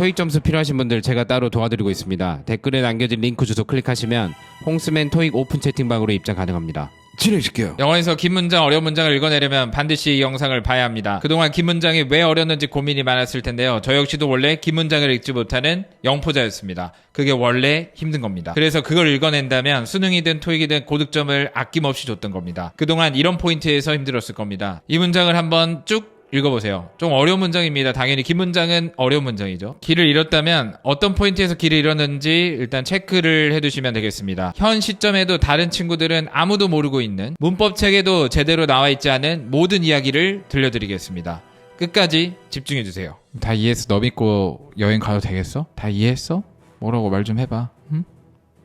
토익 점수 필요하신 분들 제가 따로 도와드리고 있습니다. 댓글에 남겨진 링크 주소 클릭하시면 홍스맨 토익 오픈 채팅방으로 입장 가능합니다. 진행시켜요. 영어에서 긴 문장, 어려운 문장을 읽어내려면 반드시 이 영상을 봐야 합니다. 그동안 긴 문장이 왜 어렸는지 고민이 많았을 텐데요. 저 역시도 원래 긴 문장을 읽지 못하는 영포자였습니다. 그게 원래 힘든 겁니다. 그래서 그걸 읽어낸다면 수능이든 토익이든 고득점을 아낌없이 줬던 겁니다. 그동안 이런 포인트에서 힘들었을 겁니다. 이 문장을 한번 쭉 읽어보세요. 좀 어려운 문장입니다. 당연히 긴 문장은 어려운 문장이죠. 길을 잃었다면 어떤 포인트에서 길을 잃었는지 일단 체크를 해두시면 되겠습니다. 현 시점에도 다른 친구들은 아무도 모르고 있는 문법 책에도 제대로 나와 있지 않은 모든 이야기를 들려드리겠습니다. 끝까지 집중해주세요. 다 이해했어. 너 믿고 여행 가도 되겠어? 다 이해했어? 뭐라고 말 좀 해봐. 응?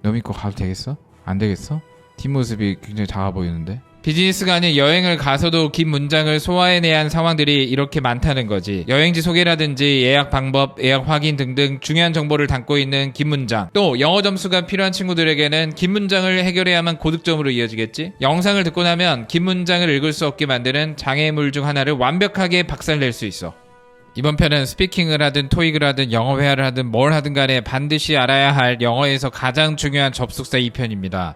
너 믿고 가도 되겠어? 안 되겠어? 뒷모습이 굉장히 작아 보이는데. 비즈니스가 아닌 여행을 가서도 긴 문장을 소화해내야 하는 상황들이 이렇게 많다는 거지. 여행지 소개라든지 예약 방법, 예약 확인 등등 중요한 정보를 담고 있는 긴 문장. 또 영어 점수가 필요한 친구들에게는 긴 문장을 해결해야만 고득점으로 이어지겠지? 영상을 듣고 나면 긴 문장을 읽을 수 없게 만드는 장애물 중 하나를 완벽하게 박살낼 수 있어. 이번 편은 스피킹을 하든 토익을 하든 영어 회화를 하든 뭘 하든 간에 반드시 알아야 할 영어에서 가장 중요한 접속사 2편입니다.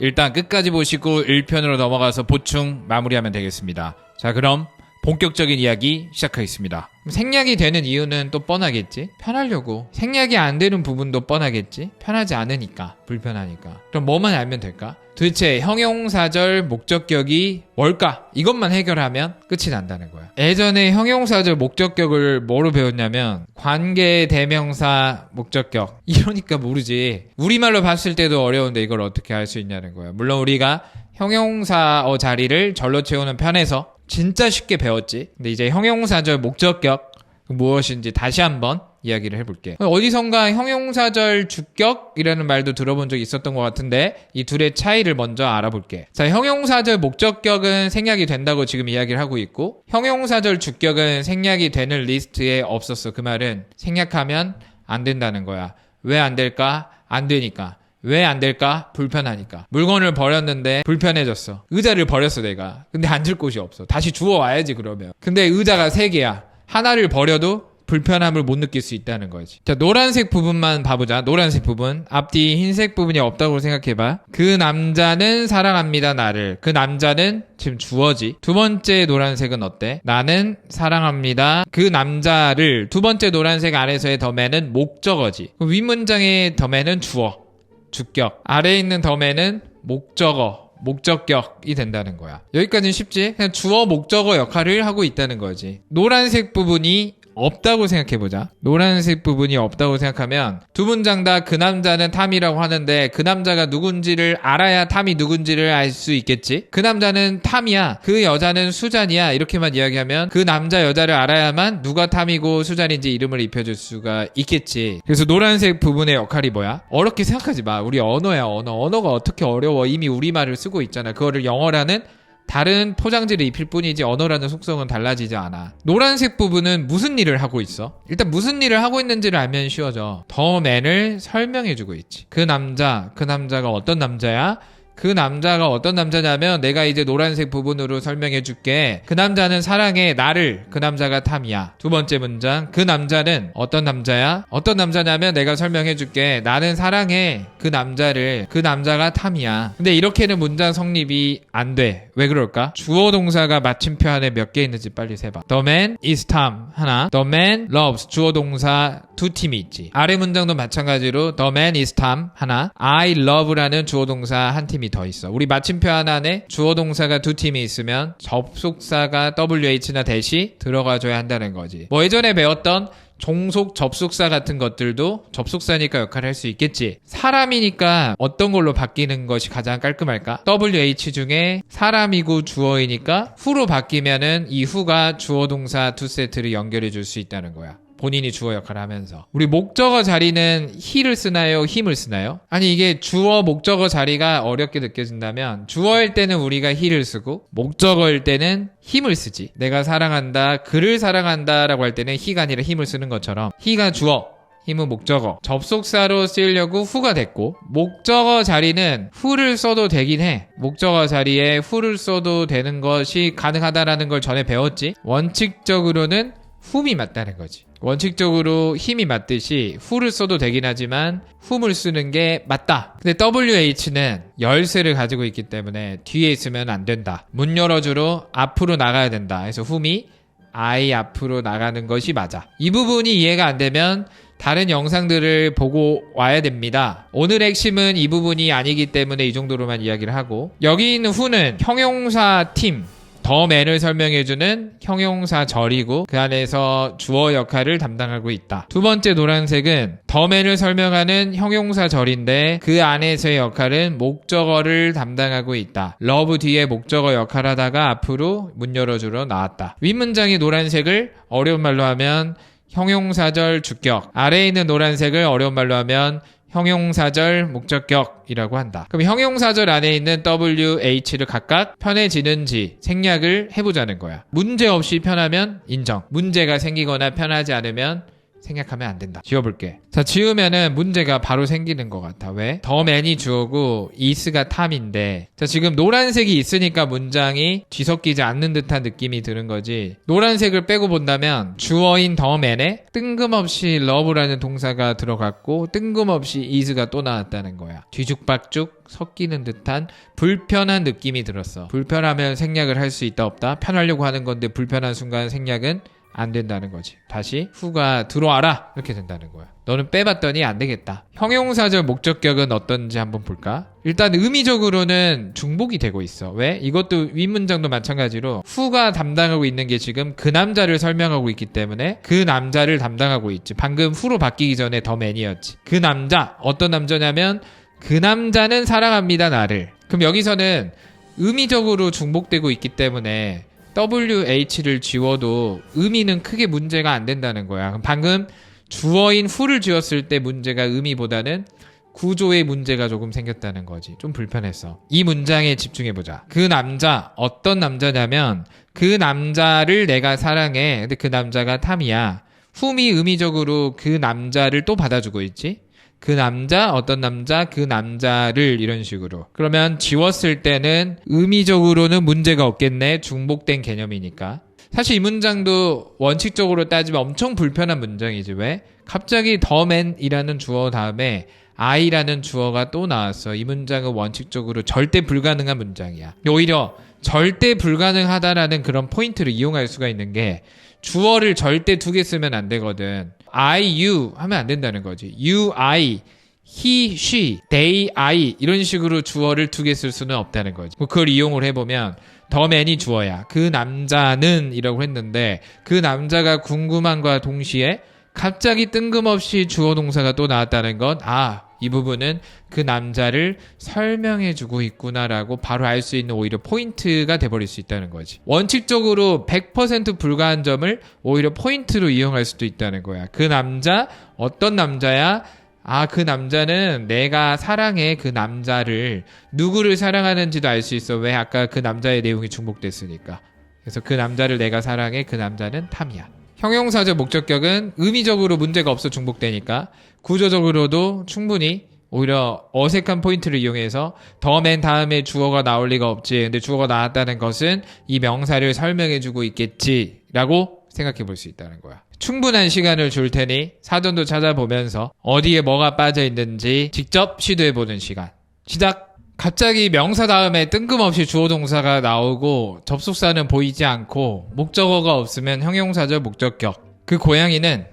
일단 끝까지 보시고 1편으로 넘어가서 보충 마무리하면 되겠습니다. 자, 그럼 본격적인 이야기 시작하겠습니다. 생략이 되는 이유는 또 뻔하겠지? 편하려고. 생략이 안 되는 부분도 뻔하겠지? 편하지 않으니까. 불편하니까. 그럼 뭐만 알면 될까? 도대체 형용사절 목적격이 뭘까? 이것만 해결하면 끝이 난다는 거야. 예전에 형용사절 목적격을 뭐로 배웠냐면 관계 대명사 목적격. 이러니까 모르지. 우리말로 봤을 때도 어려운데 이걸 어떻게 할수 있냐는 거야. 물론 우리가 형용사어 자리를 절로 채우는 편에서 진짜 쉽게 배웠지. 근데 이제 형용사절 목적격 무엇인지 다시 한번 이야기를 해볼게. 어디선가 형용사절 주격이라는 말도 들어본 적이 있었던 것 같은데 이 둘의 차이를 먼저 알아볼게. 자, 형용사절 목적격은 생략이 된다고 지금 이야기를 하고 있고 형용사절 주격은 생략이 되는 리스트에 없었어. 그 말은 생략하면 안 된다는 거야. 왜 안 될까? 안 되니까. 왜 안 될까? 불편하니까. 물건을 버렸는데 불편해졌어. 의자를 버렸어, 내가. 근데 앉을 곳이 없어. 다시 주워와야지, 그러면. 근데 의자가 세 개야. 하나를 버려도 불편함을 못 느낄 수 있다는 거지. 자, 노란색 부분만 봐보자. 노란색 부분. 앞뒤 흰색 부분이 없다고 생각해봐. 그 남자는 사랑합니다, 나를. 그 남자는 지금 주어지. 두 번째 노란색은 어때? 나는 사랑합니다. 그 남자를. 두 번째 노란색 안에서의 더맨은 목적어지. 그 윗문장의 더맨은 주어. 주격. 아래에 있는 더맨은 목적어. 목적격이 된다는 거야. 여기까지는 쉽지? 그냥 주어 목적어 역할을 하고 있다는 거지. 노란색 부분이 없다고 생각해보자. 노란색 부분이 없다고 생각하면 두 문장 다 그 남자는 탐이라고 하는데 그 남자가 누군지를 알아야 탐이 누군지를 알 수 있겠지. 그 남자는 탐이야. 그 여자는 수잔이야. 이렇게만 이야기하면 그 남자 여자를 알아야만 누가 탐이고 수잔인지 이름을 입혀줄 수가 있겠지. 그래서 노란색 부분의 역할이 뭐야? 어렵게 생각하지 마. 우리 언어야 언어. 언어가 어떻게 어려워? 이미 우리말을 쓰고 있잖아. 그거를 영어라는 다른 포장지를 입힐 뿐이지 언어라는 속성은 달라지지 않아. 노란색 부분은 무슨 일을 하고 있어? 일단 무슨 일을 하고 있는지를 알면 쉬워져. 더맨을 설명해주고 있지. 그 남자, 그 남자가 어떤 남자야? 그 남자가 어떤 남자냐면 내가 이제 노란색 부분으로 설명해 줄게. 그 남자는 사랑해 나를. 그 남자가 탐이야. 두 번째 문장. 그 남자는 어떤 남자야? 어떤 남자냐면 내가 설명해 줄게. 나는 사랑해 그 남자를. 그 남자가 탐이야. 근데 이렇게는 문장 성립이 안 돼. 왜 그럴까? 주어 동사가 마침표 안에 몇 개 있는지 빨리 세봐. The man is Tom 하나. The man loves 주어 동사 두 팀이 있지. 아래 문장도 마찬가지로 The man is Tom 하나. I love라는 주어 동사 한 팀이 더 있어. 우리 마침표 하나 안에 주어 동사가 두 팀이 있으면 접속사가 WH나 대시 들어가줘야 한다는 거지. 뭐 예전에 배웠던 종속 접속사 같은 것들도 접속사니까 역할을 할 수 있겠지. 사람이니까 어떤 걸로 바뀌는 것이 가장 깔끔할까? WH 중에 사람이고 주어이니까 후로 바뀌면은 이 후가 주어 동사 두 세트를 연결해 줄 수 있다는 거야. 본인이 주어 역할을 하면서 우리 목적어 자리는 he를 쓰나요 힘을 쓰나요 아니 이게 주어 목적어 자리가 어렵게 느껴진다면 주어일 때는 우리가 he를 쓰고 목적어일 때는 힘을 쓰지 내가 사랑한다 그를 사랑한다 라고 할 때는 he가 아니라 힘을 쓰는 것처럼 he가 주어 힘은 목적어. 접속사로 쓰려고 후가 됐고, 목적어 자리는 후를 써도 되긴 해. 목적어 자리에 후를 써도 되는 것이 가능하다라는 걸 전에 배웠지. 원칙적으로는 훔이 맞다는 거지. 원칙적으로 힘이 맞듯이 who를 써도 되긴 하지만 whom을 쓰는 게 맞다. 근데 WH는 열쇠를 가지고 있기 때문에 뒤에 있으면 안 된다. 문 열어주러 앞으로 나가야 된다. 그래서 whom이 I 앞으로 나가는 것이 맞아. 이 부분이 이해가 안 되면 다른 영상들을 보고 와야 됩니다. 오늘의 핵심은 이 부분이 아니기 때문에 이 정도로만 이야기를 하고 여기 있는 who는 형용사 팀 더맨을 설명해주는 형용사 절이고 그 안에서 주어 역할을 담당하고 있다. 두 번째 노란색은 더맨을 설명하는 형용사 절인데 그 안에서의 역할은 목적어를 담당하고 있다. 러브 뒤에 목적어 역할하다가 앞으로 문 열어주러 나왔다. 윗문장의 노란색을 어려운 말로 하면 형용사절 주격 아래에 있는 노란색을 어려운 말로 하면 형용사절 목적격이라고 한다. 그럼 형용사절 안에 있는 WH를 각각 편해지는지 생략을 해보자는 거야. 문제 없이 편하면 인정. 문제가 생기거나 편하지 않으면 생략하면 안 된다. 지워볼게. 자, 지우면은 문제가 바로 생기는 것 같아. 왜? 더 맨이 주어고 is가 탐인데. 자, 지금 노란색이 있으니까 문장이 뒤섞이지 않는 듯한 느낌이 드는 거지. 노란색을 빼고 본다면 주어인 더 맨에 뜬금없이 love라는 동사가 들어갔고 뜬금없이 is가 또 나왔다는 거야. 뒤죽박죽 섞이는 듯한 불편한 느낌이 들었어. 불편하면 생략을 할 수 있다 없다. 편하려고 하는 건데 불편한 순간 생략은 안 된다는 거지. 다시 후가 들어와라 이렇게 된다는 거야. 너는 빼봤더니 안 되겠다. 형용사절 목적격은 어떤지 한번 볼까? 일단 의미적으로는 중복이 되고 있어. 왜? 이것도 윗문장도 마찬가지로 후가 담당하고 있는 게 지금 그 남자를 설명하고 있기 때문에 그 남자를 담당하고 있지. 방금 후로 바뀌기 전에 더 맨이었지. 그 남자 어떤 남자냐면 그 남자는 사랑합니다 나를. 그럼 여기서는 의미적으로 중복되고 있기 때문에 WH를 지워도 의미는 크게 문제가 안 된다는 거야. 방금 주어인 who를 지웠을 때 문제가 의미보다는 구조의 문제가 조금 생겼다는 거지. 좀 불편했어. 이 문장에 집중해보자. 그 남자, 어떤 남자냐면 그 남자를 내가 사랑해. 근데 그 남자가 탐이야. whom이 의미적으로 그 남자를 또 받아주고 있지. 그 남자, 어떤 남자, 그 남자를 이런 식으로. 그러면 지웠을 때는 의미적으로는 문제가 없겠네. 중복된 개념이니까. 사실 이 문장도 원칙적으로 따지면 엄청 불편한 문장이지. 왜? 갑자기 더맨이라는 주어 다음에 I라는 주어가 또 나왔어. 이 문장은 원칙적으로 절대 불가능한 문장이야. 오히려 절대 불가능하다라는 그런 포인트를 이용할 수가 있는 게 주어를 절대 두 개 쓰면 안 되거든. I, you 하면 안 된다는 거지. You, I, he, she, they, I 이런 식으로 주어를 두 개 쓸 수는 없다는 거지. 뭐 그걸 이용을 해보면 더 맨이 주어야. 그 남자는 이라고 했는데 그 남자가 궁금함과 동시에 갑자기 뜬금없이 주어 동사가 또 나왔다는 건 아, 이 부분은 그 남자를 설명해주고 있구나라고 바로 알 수 있는 오히려 포인트가 돼버릴 수 있다는 거지. 원칙적으로 100% 불가한 점을 오히려 포인트로 이용할 수도 있다는 거야. 그 남자, 어떤 남자야? 아, 그 남자는 내가 사랑해 그 남자를 누구를 사랑하는지도 알 수 있어. 왜 아까 그 남자의 내용이 중복됐으니까. 그래서 그 남자를 내가 사랑해 그 남자는 탐이야. 형용사적 목적격은 의미적으로 문제가 없어 중복되니까 구조적으로도 충분히 오히려 어색한 포인트를 이용해서 더 맨 다음에 주어가 나올 리가 없지. 근데 주어가 나왔다는 것은 이 명사를 설명해주고 있겠지라고 생각해 볼 수 있다는 거야. 충분한 시간을 줄 테니 사전도 찾아보면서 어디에 뭐가 빠져 있는지 직접 시도해 보는 시간. 시작! 갑자기 명사 다음에 뜬금없이 주어 동사가 나오고 접속사는 보이지 않고 목적어가 없으면 형용사절 목적격. 그 고양이는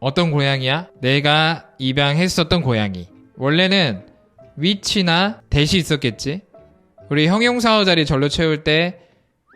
어떤 고양이야? 내가 입양했었던 고양이. 원래는 위치나 대시 있었겠지? 우리 형용사어 자리 절로 채울 때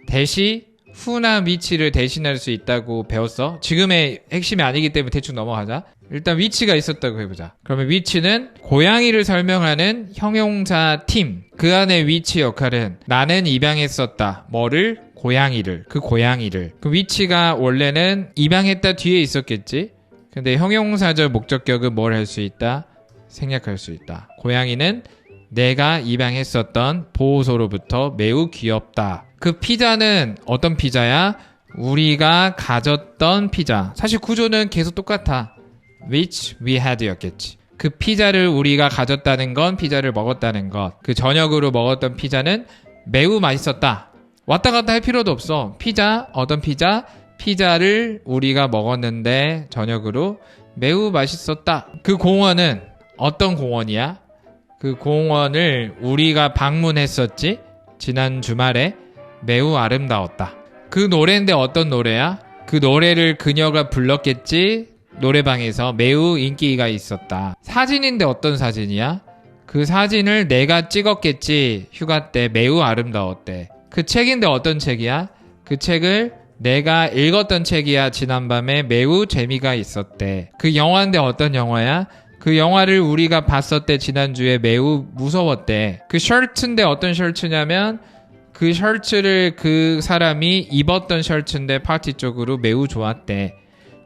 대시, 후나 위치를 대신할 수 있다고 배웠어. 지금의 핵심이 아니기 때문에 대충 넘어가자. 일단 위치가 있었다고 해보자. 그러면 위치는 고양이를 설명하는 형용사 팀. 그 안의 위치 역할은 나는 입양했었다. 뭐를? 고양이를. 그 고양이를. 그 위치가 원래는 입양했다 뒤에 있었겠지? 근데 형용사절 목적격은 뭘 할 수 있다? 생략할 수 있다. 고양이는 내가 입양했었던 보호소로부터 매우 귀엽다. 그 피자는 어떤 피자야? 우리가 가졌던 피자. 사실 구조는 계속 똑같아. which we had 였겠지. 그 피자를 우리가 가졌다는 건 피자를 먹었다는 것. 그 저녁으로 먹었던 피자는 매우 맛있었다. 왔다 갔다 할 필요도 없어. 피자, 어떤 피자, 피자를 우리가 먹었는데 저녁으로 매우 맛있었다. 그 공원은 어떤 공원이야? 그 공원을 우리가 방문했었지? 지난 주말에 매우 아름다웠다. 그 노래인데 어떤 노래야? 그 노래를 그녀가 불렀겠지? 노래방에서 매우 인기가 있었다. 사진인데 어떤 사진이야? 그 사진을 내가 찍었겠지. 휴가 때 매우 아름다웠대. 그 책인데 어떤 책이야? 그 책을 내가 읽었던 책이야. 지난밤에 매우 재미가 있었대. 그 영화인데 어떤 영화야? 그 영화를 우리가 봤었대. 지난주에 매우 무서웠대. 그 셔츠인데 어떤 셔츠냐면 그 셔츠를 그 사람이 입었던 셔츠인데 파티 쪽으로 매우 좋았대.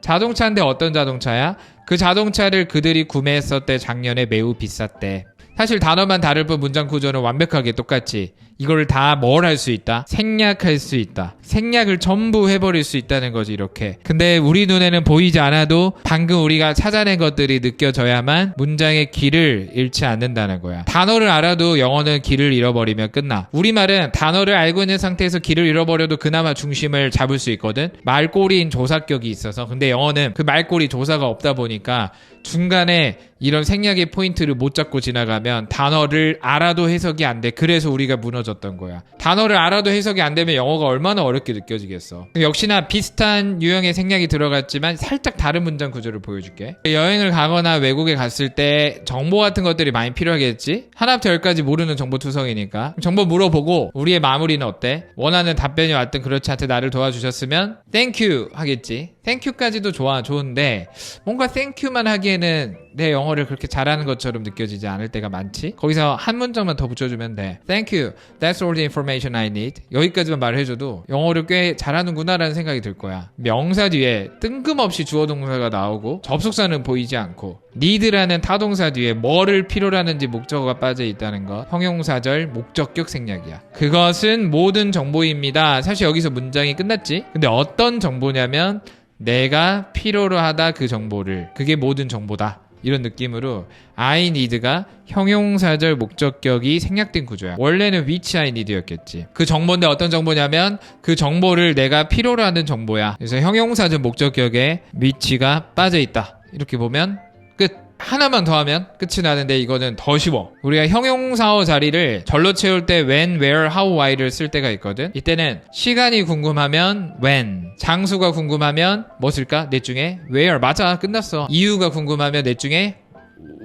자동차인데 어떤 자동차야? 그 자동차를 그들이 구매했었대 작년에 매우 비쌌대. 사실 단어만 다를 뿐 문장 구조는 완벽하게 똑같지. 이걸 다 뭘 할 수 있다? 생략할 수 있다. 생략을 전부 해버릴 수 있다는 거지, 이렇게. 근데 우리 눈에는 보이지 않아도 방금 우리가 찾아낸 것들이 느껴져야만 문장의 길을 잃지 않는다는 거야. 단어를 알아도 영어는 길을 잃어버리면 끝나. 우리말은 단어를 알고 있는 상태에서 길을 잃어버려도 그나마 중심을 잡을 수 있거든? 말꼬리인 조사격이 있어서. 근데 영어는 그 말꼬리 조사가 없다 보니까 중간에 이런 생략의 포인트를 못 잡고 지나가면 단어를 알아도 해석이 안 돼. 그래서 우리가 무너졌던 거야. 단어를 알아도 해석이 안 되면 영어가 얼마나 어렵게 느껴지겠어. 역시나 비슷한 유형의 생략이 들어갔지만 살짝 다른 문장 구조를 보여줄게. 여행을 가거나 외국에 갔을 때 정보 같은 것들이 많이 필요하겠지? 하나부터 열까지 모르는 정보 투성이니까. 정보 물어보고 우리의 마무리는 어때? 원하는 답변이 왔든 그렇지 않든 나를 도와주셨으면 땡큐 하겠지. 땡큐까지도 좋아 좋은데 뭔가 땡큐만 하기에는 내 영어를 그렇게 잘하는 것처럼 느껴지지 않을 때가 많지. 거기서 한 문장만 더 붙여주면 돼. Thank you. That's all the information I need. 여기까지만 말해줘도 영어를 꽤 잘하는구나라는 생각이 들 거야. 명사 뒤에 뜬금없이 주어 동사가 나오고 접속사는 보이지 않고 need라는 타동사 뒤에 뭐를 필요로 하는지 목적어가 빠져 있다는 것. 형용사절 목적격 생략이야. 그것은 모든 정보입니다. 사실 여기서 문장이 끝났지. 근데 어떤 정보냐면 내가 필요로 하다 그 정보를 그게 모든 정보다 이런 느낌으로 I need가 형용사절 목적격이 생략된 구조야. 원래는 which I need였겠지. 그 정보인데 어떤 정보냐면 그 정보를 내가 필요로 하는 정보야. 그래서 형용사절 목적격에 which가 빠져 있다. 이렇게 보면 끝 하나만 더 하면 끝이 나는데 이거는 더 쉬워. 우리가 형용사어 자리를 절로 채울 때 when, where, how, why를 쓸 때가 있거든. 이때는 시간이 궁금하면 when, 장소가 궁금하면 뭐 쓸까? 넷 중에 where 맞아 끝났어. 이유가 궁금하면 넷 중에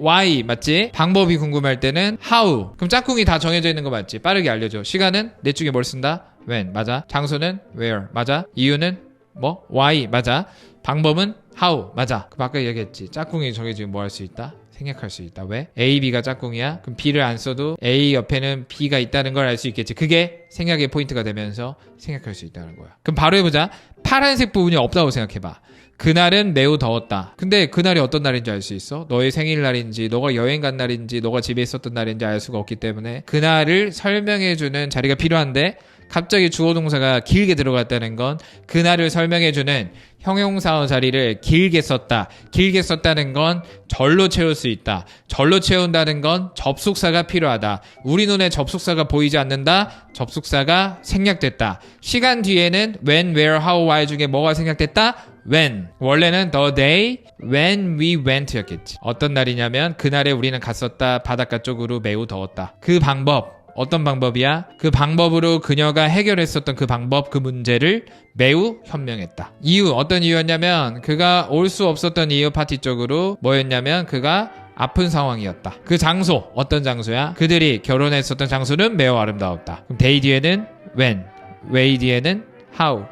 why 맞지? 방법이 궁금할 때는 how. 그럼 짝꿍이 다 정해져 있는 거 맞지? 빠르게 알려줘. 시간은 넷 중에 뭘 쓴다? when 맞아. 장소는 where 맞아. 이유는 뭐 why 맞아. 방법은 how 맞아. 그 아까 얘기했지. 짝꿍이 정해지면 뭐 할 수 있다? 생략할 수 있다. 왜? A, B가 짝꿍이야. 그럼 B를 안 써도 A 옆에는 B가 있다는 걸 알 수 있겠지. 그게 생략의 포인트가 되면서 생략할 수 있다는 거야. 그럼 바로 해보자. 파란색 부분이 없다고 생각해봐. 그날은 매우 더웠다. 근데 그날이 어떤 날인지 알 수 있어? 너의 생일날인지, 너가 여행 간 날인지, 너가 집에 있었던 날인지 알 수가 없기 때문에 그날을 설명해주는 자리가 필요한데 갑자기 주어 동사가 길게 들어갔다는 건 그날을 설명해주는 형용사어 자리를 길게 썼다. 길게 썼다는 건 절로 채울 수 있다. 절로 채운다는 건 접속사가 필요하다. 우리 눈에 접속사가 보이지 않는다. 접속사가 생략됐다. 시간 뒤에는 when, where, how, why 중에 뭐가 생략됐다? when. 원래는 the day when we went였겠지. 어떤 날이냐면 그날에 우리는 갔었다. 바닷가 쪽으로 매우 더웠다. 그 방법. 어떤 방법이야? 그 방법으로 그녀가 해결했었던 그 방법, 그 문제를 매우 현명했다. 이유, 어떤 이유였냐면 그가 올 수 없었던 이유 파티 쪽으로 뭐였냐면 그가 아픈 상황이었다. 그 장소, 어떤 장소야? 그들이 결혼했었던 장소는 매우 아름다웠다. 그럼 day 뒤에는 when, way 뒤에는 how,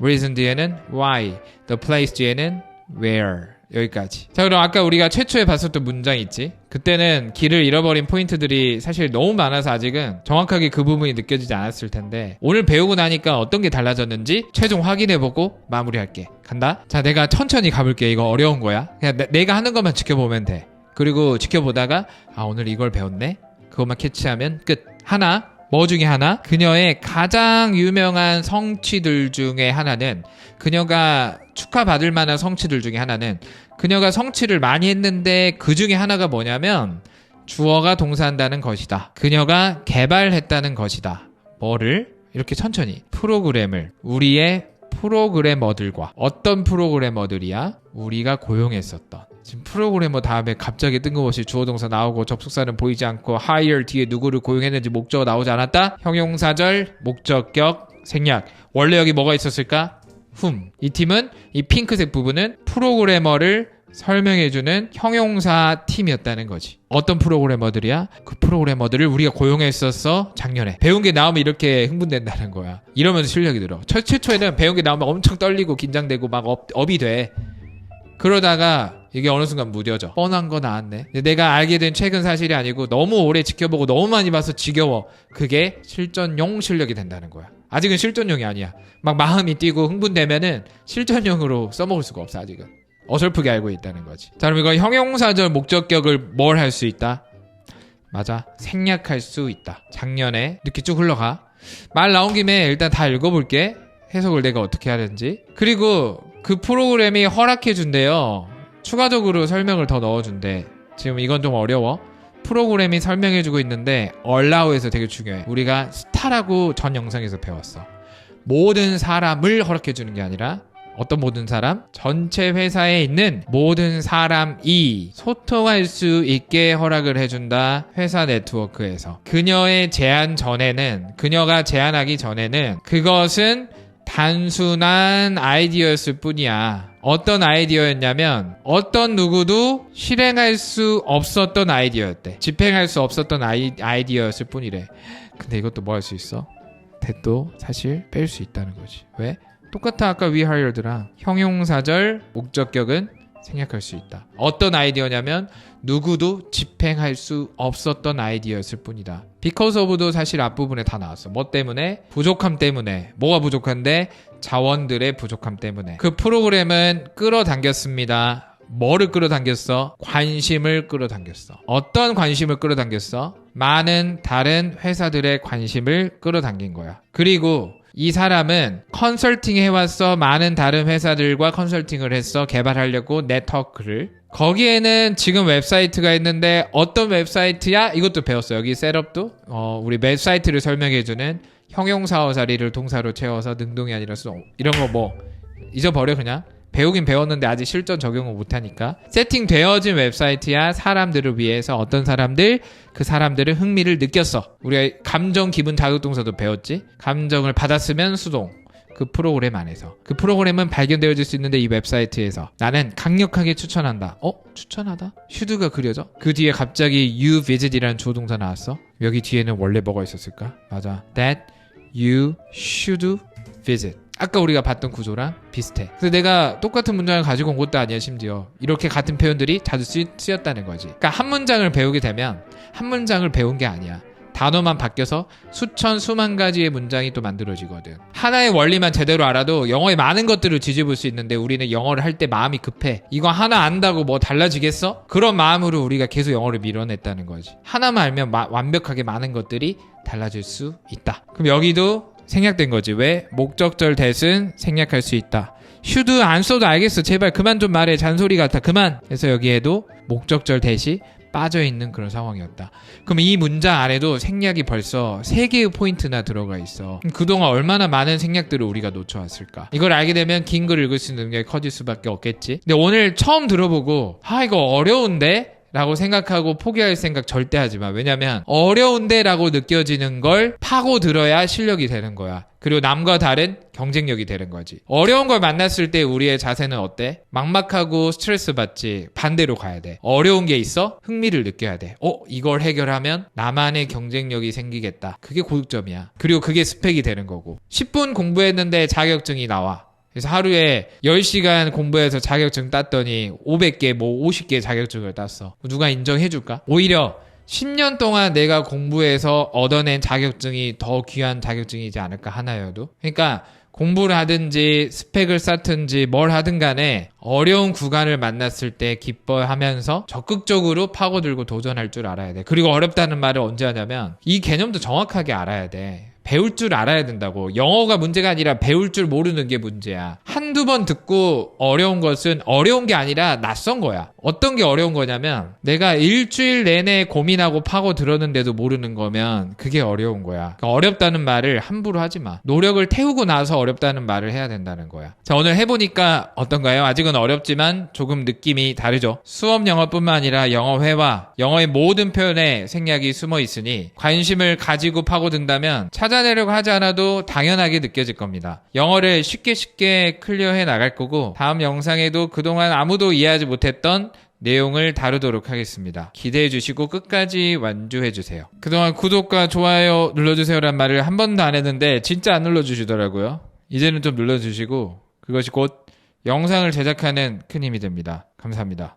reason 뒤에는 why, the place 뒤에는 where. 여기까지. 자, 그럼 아까 우리가 최초에 봤었던 문장 있지? 그때는 길을 잃어버린 포인트들이 사실 너무 많아서 아직은 정확하게 그 부분이 느껴지지 않았을 텐데 오늘 배우고 나니까 어떤 게 달라졌는지 최종 확인해보고 마무리할게. 간다? 자, 내가 천천히 가볼게. 이거 어려운 거야. 그냥 내, 가 하는 것만 지켜보면 돼. 그리고 지켜보다가 아, 오늘 이걸 배웠네? 그것만 캐치하면 끝. 하나, 뭐 중에 하나? 그녀의 가장 유명한 성취들 중에 하나는 그녀가 축하받을 만한 성취들 중에 하나는 그녀가 성취를 많이 했는데 그 중에 하나가 뭐냐면 주어가 동사한다는 것이다. 그녀가 개발했다는 것이다. 뭐를? 이렇게 천천히 프로그램을 우리의 프로그래머들과 어떤 프로그래머들이야? 우리가 고용했었던 지금 프로그래머 다음에 갑자기 뜬금없이 주어동사 나오고 접속사는 보이지 않고 hire 뒤에 누구를 고용했는지 목적어 나오지 않았다? 형용사절, 목적격, 생략 원래 여기 뭐가 있었을까? whom 이 팀은 이 핑크색 부분은 프로그래머를 설명해주는 형용사 팀이었다는 거지. 어떤 프로그래머들이야? 그 프로그래머들을 우리가 고용했었어 작년에. 배운 게 나오면 이렇게 흥분된다는 거야. 이러면서 실력이 들어. 첫 최초에는 배운 게 나오면 엄청 떨리고 긴장되고 막 업, 업이 돼. 그러다가 이게 어느 순간 무뎌져. 뻔한 거 나왔네. 내가 알게 된 최근 사실이 아니고 너무 오래 지켜보고 너무 많이 봐서 지겨워. 그게 실전용 실력이 된다는 거야. 아직은 실전용이 아니야. 막 마음이 뛰고 흥분되면은 실전용으로 써먹을 수가 없어 아직은. 어설프게 알고 있다는 거지. 자, 그럼 이거 형용사절 목적격을 뭘 할 수 있다? 맞아. 생략할 수 있다. 작년에 이렇게 쭉 흘러가. 말 나온 김에 일단 다 읽어볼게. 해석을 내가 어떻게 하는지. 그리고 그 프로그램이 허락해 준대요. 추가적으로 설명을 더 넣어준대. 지금 이건 좀 어려워. 프로그램이 설명해주고 있는데 allow에서 되게 중요해. 우리가 스타라고 전 영상에서 배웠어. 모든 사람을 허락해 주는 게 아니라 어떤 모든 사람? 전체 회사에 있는 모든 사람이 소통할 수 있게 허락을 해준다. 회사 네트워크에서. 그녀의 제안 전에는, 그녀가 제안하기 전에는 그것은 단순한 아이디어였을 뿐이야. 어떤 아이디어였냐면 어떤 누구도 실행할 수 없었던 아이디어였대. 집행할 수 없었던 아이, 아이디어였을 뿐이래. 근데 이것도 뭐 할 수 있어? 대도 사실 뺄 수 있다는 거지. 왜? 똑같아 아까 hired랑 형용사절 목적격은 생략할 수 있다. 어떤 아이디어냐면 누구도 집행할 수 없었던 아이디어였을 뿐이다. because of도 사실 앞부분에 다 나왔어. 뭐 때문에? 부족함 때문에. 뭐가 부족한데? 자원들의 부족함 때문에. 그 프로그램은 끌어당겼습니다. 뭐를 끌어당겼어? 관심을 끌어당겼어. 어떤 관심을 끌어당겼어? 많은 다른 회사들의 관심을 끌어당긴 거야. 그리고 이 사람은 컨설팅 해왔어. 많은 다른 회사들과 컨설팅을 했어. 개발하려고 네트워크를. 거기에는 지금 웹사이트가 있는데 어떤 웹사이트야? 이것도 배웠어. 여기 셋업도 어, 우리 웹사이트를 설명해주는 형용사어 자리를 동사로 채워서 능동이 아니라 수동. 이런 거 뭐 잊어버려 그냥. 배우긴 배웠는데 아직 실전 적용을 못하니까. 세팅되어진 웹사이트야 사람들을 위해서 어떤 사람들 그 사람들은 흥미를 느꼈어. 우리가 감정 기분 자극 동사도 배웠지? 감정을 받았으면 수동. 그 프로그램 안에서. 그 프로그램은 발견되어질 수 있는데 이 웹사이트에서. 나는 강력하게 추천한다. 어? 추천하다? 슈드가 그려져? 그 뒤에 갑자기 you visit이라는 조동사 나왔어? 여기 뒤에는 원래 뭐가 있었을까? 맞아. That you should visit 아까 우리가 봤던 구조랑 비슷해. 그래서 내가 똑같은 문장을 가지고 온 것도 아니야, 심지어. 이렇게 같은 표현들이 자주 쓰, 쓰였다는 거지. 그러니까 한 문장을 배우게 되면 한 문장을 배운 게 아니야. 단어만 바뀌어서 수천 수만 가지의 문장이 또 만들어지거든. 하나의 원리만 제대로 알아도 영어의 많은 것들을 뒤집을 수 있는데 우리는 영어를 할 때 마음이 급해. 이거 하나 안다고 뭐 달라지겠어? 그런 마음으로 우리가 계속 영어를 밀어냈다는 거지. 하나만 알면 마- 완벽하게 많은 것들이 달라질 수 있다. 그럼 여기도 생략된 거지. 왜? 목적절 대신 생략할 수 있다. 슈드 안 써도 알겠어. 제발 그만 좀 말해. 잔소리 같아. 그만. 그래서 여기에도 목적절 대시 빠져 있는 그런 상황이었다. 그럼 이 문장 안에도 생략이 벌써 세 개의 포인트나 들어가 있어. 그동안 얼마나 많은 생략들을 우리가 놓쳐왔을까? 이걸 알게 되면 긴 글 읽을 수 있는 능력이 커질 수밖에 없겠지. 근데 오늘 처음 들어보고 아 이거 어려운데? 라고 생각하고 포기할 생각 절대 하지 마. 왜냐면 어려운데 라고 느껴지는 걸 파고 들어야 실력이 되는 거야. 그리고 남과 다른 경쟁력이 되는 거지. 어려운 걸 만났을 때 우리의 자세는 어때? 막막하고 스트레스 받지. 반대로 가야 돼. 어려운 게 있어? 흥미를 느껴야 돼. 어, 이걸 해결하면 나만의 경쟁력이 생기겠다. 그게 고득점이야. 그리고 그게 스펙이 되는 거고. 10분 공부했는데 자격증이 나와. 그래서 하루에 10시간 공부해서 자격증 땄더니 500개, 뭐 50개 자격증을 땄어. 누가 인정해줄까? 오히려 10년 동안 내가 공부해서 얻어낸 자격증이 더 귀한 자격증이지 않을까 하나여도. 그러니까 공부를 하든지 스펙을 쌓든지 뭘 하든 간에 어려운 구간을 만났을 때 기뻐하면서 적극적으로 파고들고 도전할 줄 알아야 돼. 그리고 어렵다는 말을 언제 하냐면 이 개념도 정확하게 알아야 돼. 배울 줄 알아야 된다고. 영어가 문제가 아니라 배울 줄 모르는 게 문제야. 한두 번 듣고 어려운 것은 어려운 게 아니라 낯선 거야. 어떤 게 어려운 거냐면 내가 일주일 내내 고민하고 파고 들었는데도 모르는 거면 그게 어려운 거야. 그러니까 어렵다는 말을 함부로 하지 마. 노력을 태우고 나서 어렵다는 말을 해야 된다는 거야. 자, 오늘 해보니까 어떤가요? 아직은 어렵지만 조금 느낌이 다르죠. 수업 영어뿐만 아니라 영어 회화, 영어의 모든 표현에 생략이 숨어 있으니 관심을 가지고 파고든다면 찾아내려고 하지 않아도 당연하게 느껴질 겁니다. 영어를 쉽게 쉽게 클리어해 나갈 거고 다음 영상에도 그동안 아무도 이해하지 못했던 내용을 다루도록 하겠습니다. 기대해 주시고 끝까지 완주해 주세요. 그동안 구독과 좋아요 눌러주세요란 말을 한 번도 안 했는데 진짜 안 눌러주시더라고요. 이제는 좀 눌러주시고 그것이 곧 영상을 제작하는 큰 힘이 됩니다. 감사합니다.